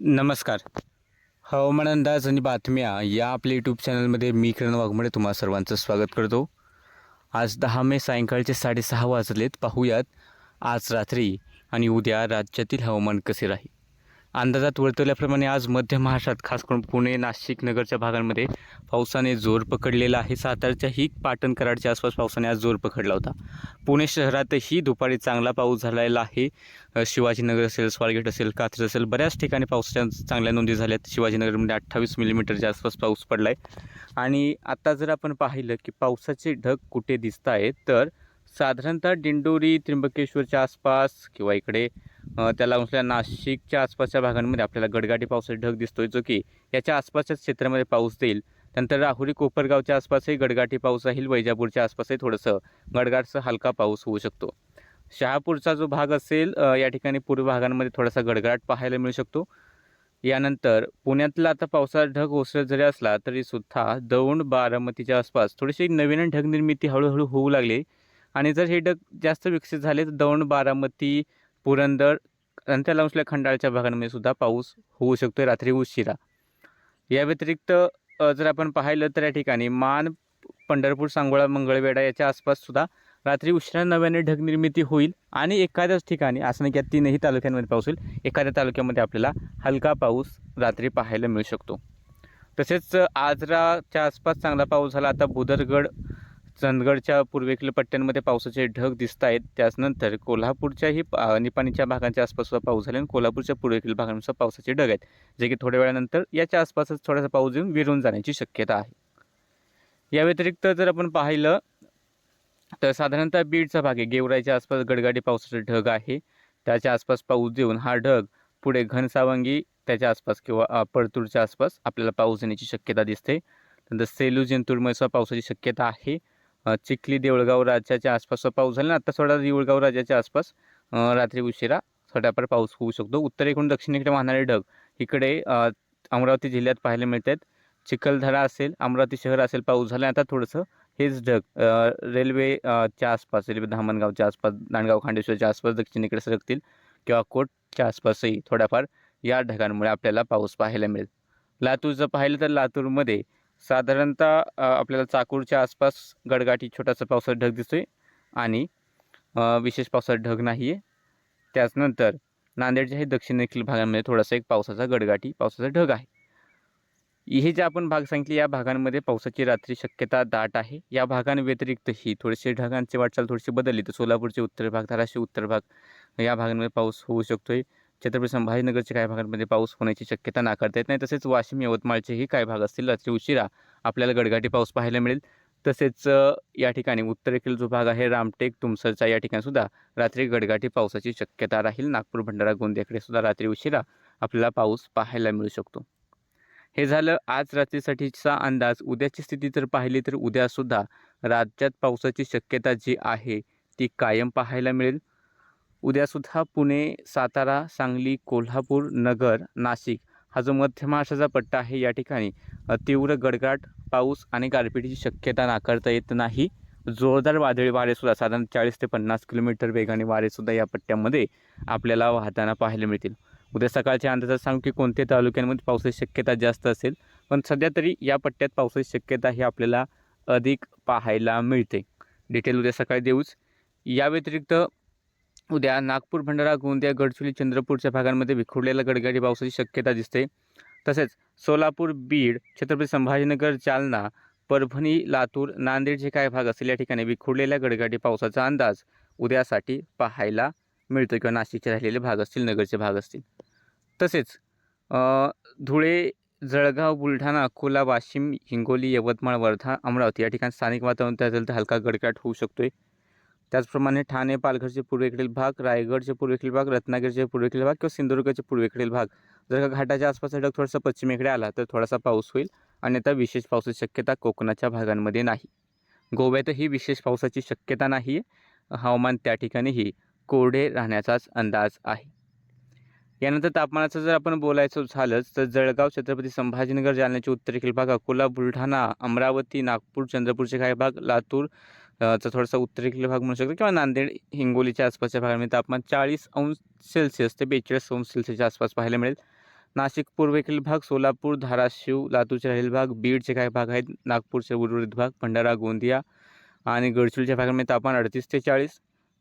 नमस्कार. हवामान अंदाज आणि बातम्या या आपल्या यूट्यूब चॅनलमध्ये मी किरण वाघमोडे तुम्हा सर्वांचं स्वागत करतो. आज दहा मे सायंकाळचे साडेसहा वाजलेत. पाहूयात आज रात्री आणि उद्या राज्यातील हवामान कसे राहील? अंदाजात वर्तवल्याप्रमाणे आज मध्य महाराष्ट्रात खास करून पुणे नाशिक नगरच्या भागांमध्ये पावसाने जोर पकडलेला आहे. सातारच्याही पाटण कराडच्या आसपास पावसाने आज जोर पकडला होता. पुणे शहरातही दुपारी चांगला पाऊस झालेला आहे. शिवाजीनगर असेल स्वारगेट असेल कात्रज असेल बऱ्याच ठिकाणी पावसाच्या चांगल्या नोंदी झाल्यात. शिवाजीनगरमध्ये अठ्ठावीस मिलीमीटरच्या आसपास पाऊस पडला आहे आणि आता जर आपण पाहिलं की पावसाचे ढग कुठे दिसत आहेत तर साधारणतः दिंडोरी त्र्यंबकेश्वरच्या आसपास किंवा इकडे त्याला असलेल्या नाशिकच्या आसपासच्या भागांमध्ये आपल्याला गडगाटी पावसाचा ढग दिसतोय जो की याच्या आसपासच्या क्षेत्रामध्ये पाऊस देईल त्यानंतर राहुरी कोपरगावच्या आसपासही गडगाटी पाऊस राहील. वैजापूरच्या आसपासही थोडंसं गडगाडचं हलका पाऊस होऊ शकतो. शहापूरचा जो भाग असेल या ठिकाणी पूर्व भागांमध्ये थोडासा गडगडाट पाहायला मिळू शकतो. यानंतर पुण्यातला आता पावसाचा ढग ओसरत जरी असला तरी सुद्धा दौंड बारामतीच्या आसपास थोडीशी नवीन ढग निर्मिती हळूहळू होऊ लागली. आणि जर हे ढग जास्त विकसित झाले तर दौंड बारामती पुरंदर आणि त्याला खंडाळच्या भागांमध्ये सुद्धा पाऊस होऊ शकतो रात्री उशिरा. या व्यतिरिक्त जर आपण पाहिलं तर या ठिकाणी मान पंढरपूर सांगोळा मंगळवेढा याच्या आसपास सुद्धा रात्री उशिरा नव्याने ढग निर्मिती होईल आणि एखाद्याच ठिकाणी असं नाही की या तीनही तालुक्यांमध्ये पाऊस होईल एखाद्या तालुक्यामध्ये आपल्याला हलका पाऊस रात्री पाहायला मिळू शकतो. तसेच आजराच्या आसपास चांगला पाऊस झाला आता बुदरगड चंदगडच्या पूर्वेकडील पट्ट्यांमध्ये पावसाचे ढग दिसत आहेत. त्याचनंतर कोल्हापूरच्याही पा- निपाणीच्या भागांच्या आसपास पाऊस झाला आणि कोल्हापूरच्या पूर्वेकडील भागांनुसार पावसाचे ढग आहेत जे की थोड्या वेळानंतर याच्या आसपासच थोडासा पाऊस येऊन विरून जाण्याची शक्यता आहे. या व्यतिरिक्त जर आपण पाहिलं तर साधारणतः बीडचा भाग आहे. गेवराईच्या आसपास गडगाडी पावसाचे ढग आहे. त्याच्या आसपास पाऊस देऊन हा ढग पुढे घनसावंगी त्याच्या आसपास किंवा अ, परतूरच्या आसपास आपल्याला पाऊस येण्याची शक्यता दिसते. नंतर सेलू जिंतूरमध्ये सुद्धा पावसाची शक्यता आहे. चिखली देऊळगाव राज्याच्या आसपास पाऊस झाला आता थोडा देऊळगाव राज्याच्या आसपास रात्री उशिरा थोड्याफार पाऊस होऊ शकतो. उत्तरेकडून दक्षिणेकडे वाहणारे ढग इकडे अमरावती जिल्ह्यात पाहायला मिळत आहेत चिखलदरा असेल अमरावती शहर असेल पाऊस झाला आता थोडंसं हेच ढग रेल्वेच्या आसपास रेल्वे धामणगावच्या आसपास नांदगाव खांडेश्वरच्या आसपास दक्षिणेकडे सरकतील किंवा कोटच्या आसपासही थोड्याफार या ढगांमुळे आपल्याला पाऊस पाहायला मिळेल. लातूर जर पाहिलं तर लातूरमध्ये साधारणतः आपल्याला चाकूरच्या आसपास गडगाठी छोटासा पावसाचा ढग दिसतोय आणि विशेष पावसाचा ढग नाही आहे त्याचनंतर नांदेडच्याही दक्षिणेकडील भागांमध्ये थोडासा एक पावसाचा गडगाठी पावसाचा ढग आहे. हे जे आपण भाग सांगितले या भागांमध्ये पावसाची रात्री शक्यता दाट आहे. या भागांव्यतिरिक्तही थोडेसे ढगांची वाटचाल थोडीशी बदलली. तर सोलापूरचे उत्तर भाग धाराशिव उत्तर भाग या भागांमध्ये पाऊस होऊ शकतो आहे छत्रपती संभाजीनगरच्या काही भागांमध्ये पाऊस होण्याची शक्यता नाकारता येत नाही. तसेच वाशिम यवतमाळचेही काही भाग असतील. रात्री उशिरा आपल्याला गडगाठी पाऊस पाहायला मिळेल. तसेच या ठिकाणी उत्तरेकडील जो भाग आहे रामटेक तुमसरचा या ठिकाणीसुद्धा रात्री गडगाठी पावसाची शक्यता राहील. नागपूर भंडारा गोंदियाकडे सुद्धा रात्री उशिरा आपल्याला पाऊस पाहायला मिळू शकतो. हे झालं आज रात्रीसाठीचा अंदाज. उद्याची स्थिती जर पाहिली तर उद्यासुद्धा राज्यात पावसाची शक्यता जी आहे ती कायम पाहायला मिळेल. उद्यासुद्धा पुणे सातारा सांगली कोल्हापूर नगर नाशिक हा जो मध्य महाराष्ट्राचा पट्टा आहे या ठिकाणी तीव्र गडगडाट पाऊस आणि गारपिटीची शक्यता नाकारता येत नाही. जोरदार वादळी वारेसुद्धा साधारण चाळीस ते पन्नास किलोमीटर वेगाने वारेसुद्धा या पट्ट्यामध्ये आपल्याला वाहताना पाहायला मिळतील. उद्या सकाळच्या अंदाजात सांगू की कोणत्या तालुक्यांमध्ये पावसाची शक्यता जास्त असेल पण सध्या तरी या पट्ट्यात पावसाची शक्यता ही आपल्याला अधिक पाहायला मिळते. डिटेल उद्या सकाळी देऊच. या व्यतिरिक्त उद्या नागपूर भंडारा गोंदिया गडचिरोली चंद्रपूरच्या भागांमध्ये विखुरलेल्या गडगडी पावसाची शक्यता दिसते. तसेच सोलापूर बीड छत्रपती संभाजीनगर जालना परभणी लातूर नांदेड जे काही भाग असतील या ठिकाणी विखुरलेल्या गडगाडी पावसाचा अंदाज उद्यासाठी पाहायला मिळतो किंवा नाशिकचे राहिलेले भाग असतील नगरचे भाग असतील. तसेच धुळे जळगाव बुलढाणा अकोला वाशिम हिंगोली यवतमाळ वर्धा अमरावती या ठिकाणी स्थानिक वातावरण त्यातील हलका गडगडाट होऊ आहे त्याचप्रमाणे ठाणे पालघरचे पूर्वेकडील भाग रायगडचे पूर्वेकडील भाग रत्नागिरीचे पूर्वेकडील भाग किंवा सिंधुदुर्गचे पूर्वेकडील भाग. जर का घाटाच्या आसपासचा ढग थोडासा पश्चिमेकडे आला तर थोडासा पाऊस होईल आणि विशेष पावसाची शक्यता कोकणाच्या भागांमध्ये नाही. गोव्यातही विशेष पावसाची शक्यता नाही. हवामान त्या ठिकाणीही कोरडे राहण्याचाच अंदाज आहे. यानंतर तापमानाचं जर आपण बोलायचं झालंच तर जळगाव छत्रपती संभाजीनगर जालन्याचे उत्तरेकडील भाग अकोला बुलढाणा अमरावती नागपूर चंद्रपूरचे काही भाग लातूर चा थोडासा उत्तरेकडील भाग म्हणू शकतो किंवा नांदेड हिंगोलीच्या आसपासच्या भागामध्ये तापमान चाळीस अंश सेल्सिअस ते बेचाळीस अंश सेल्सिअसच्या आसपास पाहायला मिळेल. नाशिक पूर्वेकडील भाग सोलापूर धाराशिव लातूरचे राहिलेले भाग बीडचे काही भाग आहेत नागपूरचे उर्वरित भाग भंडारा गोंदिया आणि गडचिरोलीच्या भागामध्ये तापमान अडतीस ते चाळीस.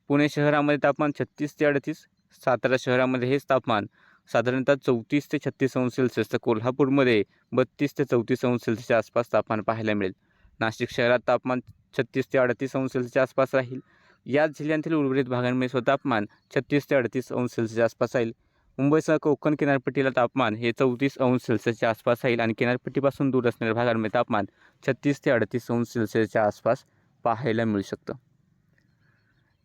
पुणे शहरामध्ये तापमान छत्तीस ते अडतीस. सातारा शहरामध्ये हेच तापमान साधारणतः चौतीस ते छत्तीस अंश सेल्सिअस. तर कोल्हापूरमध्ये बत्तीस ते चौतीस अंश सेल्सिअसच्या आसपास तापमान पाहायला मिळेल. नाशिक शहरात तापमान छत्तीस ते अडतीस अंश सेल्सिअसच्या आसपास राहील. याच जिल्ह्यांतील उर्वरित भागांमध्ये सुद्धा तापमान छत्तीस ते अडतीस अंश सेल्सिअसच्या आसपास राहील. मुंबईसह कोकण किनारपट्टीला तापमान हे चौतीस अंश सेल्सिअसच्या आसपास राहील आणि किनारपट्टीपासून दूर असणाऱ्या भागांमध्ये तापमान छत्तीस ते अडतीस अंश सेल्सिअसच्या आसपास पाहायला मिळू शकतं.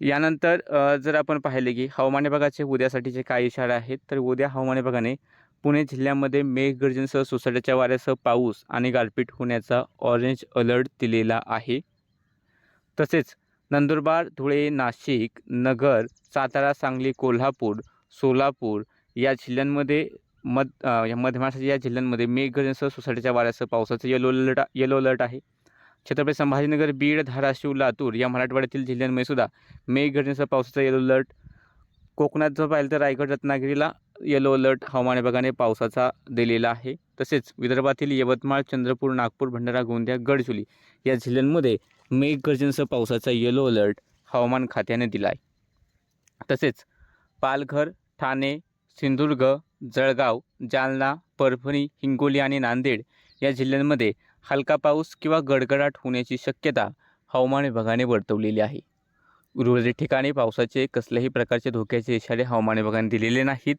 यानंतर जर आपण पाहिले की हवामान विभागाचे उद्यासाठीचे काय इशारे आहेत तर उद्या हवामान विभागाने पुणे जिल्ह्यामध्ये मेघगर्जनेसह सोसाट्याच्या वाऱ्यासह पाऊस आणि गारपीट होण्याचा ऑरेंज अलर्ट दिलेला आहे. तसेच नंदुरबार धुळे नाशिक नगर सातारा सांगली कोल्हापूर सोलापूर या जिल्ह्यांमध्ये मध या मध्य महाराष्ट्राच्या या जिल्ह्यांमध्ये मेघगर्जनेसह सोसाट्याच्या वाऱ्यासह पावसाचं येलो अलर्ट येलो अलर्ट आहे. छत्रपती संभाजीनगर बीड धाराशिव लातूर या मराठवाड्यातील जिल्ह्यांमध्ये सुद्धा मेघगर्जनेसह पावसाचा येलो अलर्ट कोकणात जर पाहिलं तर रायगड रत्नागिरीला येलो अलर्ट हवामान विभागाने पावसाचा दिलेला आहे. तसेच विदर्भातील यवतमाळ चंद्रपूर नागपूर भंडारा गोंदिया गडचिरोली या जिल्ह्यांमध्ये मेघगर्जनसह पावसाचा येलो अलर्ट हवामान खात्याने दिला आहे तसेच पालघर ठाणे सिंधुदुर्ग जळगाव जालना परभणी हिंगोली आणि नांदेड या जिल्ह्यांमध्ये हलका पाऊस किंवा गडगडाट होण्याची शक्यता हवामान विभागाने वर्तवलेली आहे. उर्वरित ठिकाणी पावसाचे कसल्याही प्रकारचे धोक्याचे इशारे हवामान विभागाने दिलेले नाहीत.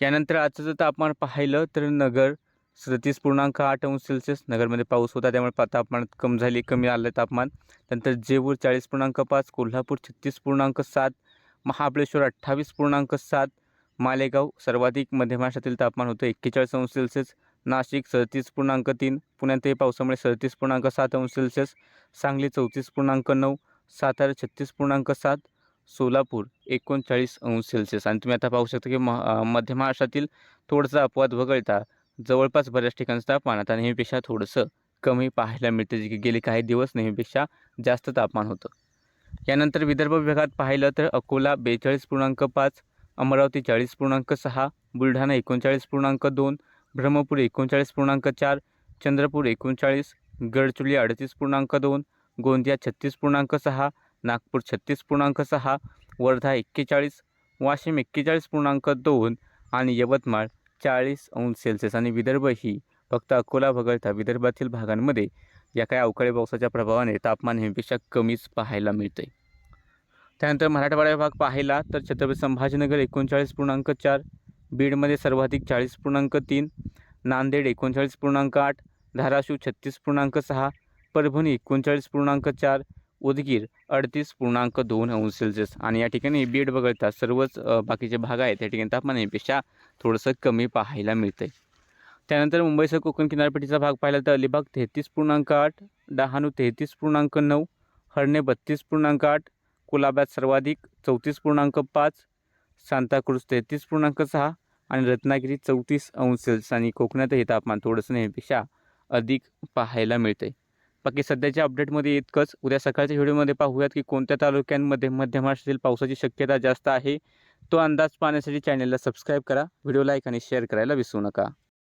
यानंतर आजचं जर तापमान पाहिलं तर नगर सदतीस पूर्णांक आठ अंश सेल्सिअस नगरमध्ये पाऊस होता त्यामुळे पा तापमान कमी झाली कमी आलं तापमान. नंतर जेऊर चाळीस पूर्णांक पाच कोल्हापूर छत्तीस पूर्णांक सात महाबळेश्वर अठ्ठावीस पूर्णांक सात मालेगाव सर्वाधिक मध्य महाराष्ट्रातील तापमान होतं एक्केचाळीस अंश सेल्सिअस नाशिक सदतीस पूर्णांक तीन पुण्यातही पावसामुळे सदतीस पूर्णांक सात अंश सेल्सिअस सांगली चौतीस पूर्णांक नऊ सातारा छत्तीस पूर्णांक सात सोलापूर एकोणचाळीस अंश सेल्सिअस. आणि तुम्ही आता पाहू शकता की महा मध्य महाराष्ट्रातील थोडंसं अपवाद वगळता जवळपास बऱ्याच ठिकाणचं तापमान आता नेहमीपेक्षा थोडंसं कमी पाहायला मिळते. जे की गेले काही दिवस नेहमीपेक्षा जास्त तापमान होतं. यानंतर विदर्भ विभागात पाहिलं तर अकोला बेचाळीस पूर्णांक पाच अमरावती चाळीस पूर्णांक सहा बुलढाणा एकोणचाळीस पूर्णांक दोन ब्रह्मपूर एकोणचाळीस पूर्णांक चार चंद्रपूर एकोणचाळीस गडचिरोली अडतीस पूर्णांक दोन गोंदिया छत्तीस पूर्णांक सहा नागपूर छत्तीस पूर्णांक सहा वर्धा एक्केचाळीस वाशिम एक्केचाळीस पूर्णांक दोन आणि यवतमाळ चाळीस अंश सेल्सिअस आणि विदर्भ ही फक्त अकोला वगळता विदर्भातील भागांमध्ये या काही अवकाळी पावसाच्या प्रभावाने तापमान नेहमीपेक्षा कमीच पाहायला मिळते त्यानंतर मराठवाडा भाग पाहिला तर छत्रपती संभाजीनगर एकोणचाळीस पूर्णांक चार बीडमध्ये सर्वाधिक चाळीस पूर्णांक तीन नांदेड एकोणचाळीस पूर्णांक आठ धाराशिव छत्तीस पूर्णांक सहा परभणी एकोणचाळीस पूर्णांक चार उदगीर अडतीस पूर्णांक दोन अंश सेल्सिअस. आणि या ठिकाणी बीड वगळता सर्वच बाकीचे भाग आहेत त्या ठिकाणी तापमान यापेक्षा थोडंसं कमी पाहायला मिळतं आहे त्यानंतर मुंबईसह कोकण किनारपट्टीचा भाग पाहिला तर अलिबाग तेहतीस पूर्णांक आठ डहाणू तेहतीस पूर्णांक नऊ हरणे बत्तीस पूर्णांक आठ कुलाब्यात सर्वाधिक चौतीस पूर्णांक पाच सांताक्रूज तेहतीस पूर्णांक सहा आणि रत्नागिरी चौतीस अंश सेल्सिअस. आणि कोकणातही तापमान थोडंसं नेहमीपेक्षा अधिक पाहायला मिळते बाकी सध्याच्या अपडेटमध्ये इतकंच. उद्या सकाळच्या व्हिडिओमध्ये पाहूयात की कोणत्या तालुक्यांमध्ये मध्य महाराष्ट्रातील पावसाची शक्यता जास्त आहे. तो अंदाज पाहण्यासाठी चॅनलला सबस्क्राईब करा. व्हिडिओ लाईक आणि शेअर करायला विसरू नका.